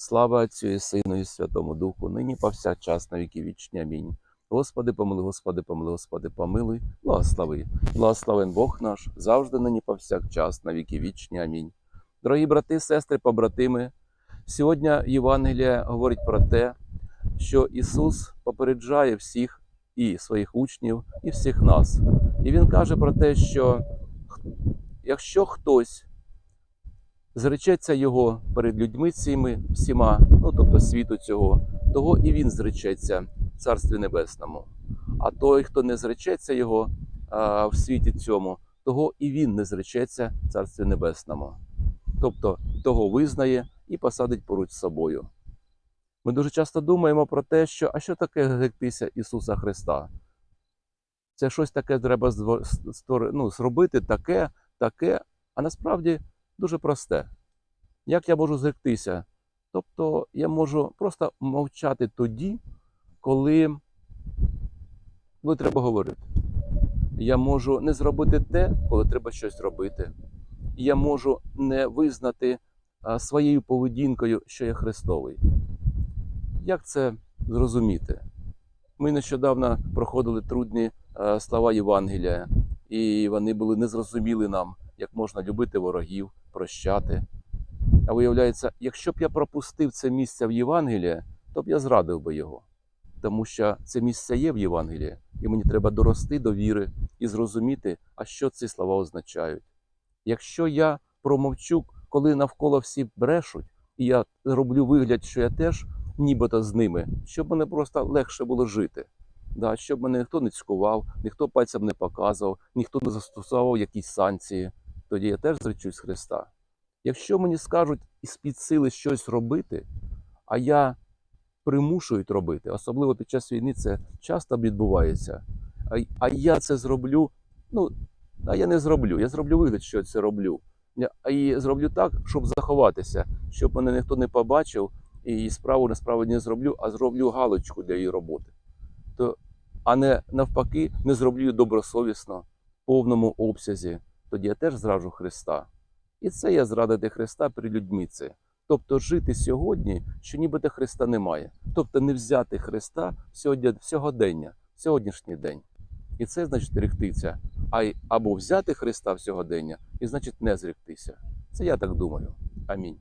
Слава Отцю і Сину і Святому Духу, нині повсякчас на віки вічні. Амінь. Господи, помилуй, Господи, помилуй, Господи, помилуй, благослови. Благословен Бог наш, завжди нині повсякчас на віки вічні. Амінь. Дорогі брати, сестри, побратими, сьогодні Євангелія говорить про те, що Ісус попереджає всіх і своїх учнів, і всіх нас. І Він каже про те, що якщо хтось зречеться його перед людьми цими всіма, ну тобто світу цього, того і він зречеться в Царстві Небесному. А той, хто не зречеться його а, в світі цьому, того і він не зречеться в Царстві Небесному. Тобто того визнає і посадить поруч з собою. Ми дуже часто думаємо про те, що а що таке гектися Ісуса Христа? Це щось таке треба ну, зробити, таке, таке, а насправді дуже просте. Як я можу зректися? Тобто я можу просто мовчати тоді, коли, треба говорити. Я можу не зробити те, коли треба щось робити. Я можу не визнати своєю поведінкою, що я Христовий. Як це зрозуміти? Ми нещодавно проходили трудні слова Євангелія, і вони були незрозуміли нам, як можна любити ворогів, прощати. А виявляється, якщо б я пропустив це місце в Євангелії, то б я зрадив би його. Тому що це місце є в Євангелії, і мені треба дорости до віри і зрозуміти, а що ці слова означають. Якщо я промовчу, коли навколо всі брешуть, і я роблю вигляд, що я теж нібито з ними, щоб мене просто легше було жити. Да, щоб мене ніхто не цькував, ніхто пальцем не показував, ніхто не застосовував якісь санкції, тоді я теж зречусь Христа. Якщо мені скажуть із під сили щось робити, а я примушують робити, особливо під час війни це часто відбувається. А, а я це зроблю, ну, а я не зроблю. Я зроблю вигляд, що це роблю. А і зроблю так, щоб заховатися, щоб мене ніхто не побачив, і справу насправді не зроблю, а зроблю галочку для її роботи. То, а не навпаки, не зроблю добросовісно, в повному обсязі. Тоді я теж зраджу Христа. І це є зрадити Христа при людьми. Це. Тобто жити сьогодні, що нібито Христа немає. Тобто не взяти Христа сьогодні, сьогодення, сьогоднішній день. І це значить ректиться. А й або взяти Христа в сьогодення, і значить не зректися. Це я так думаю. Амінь.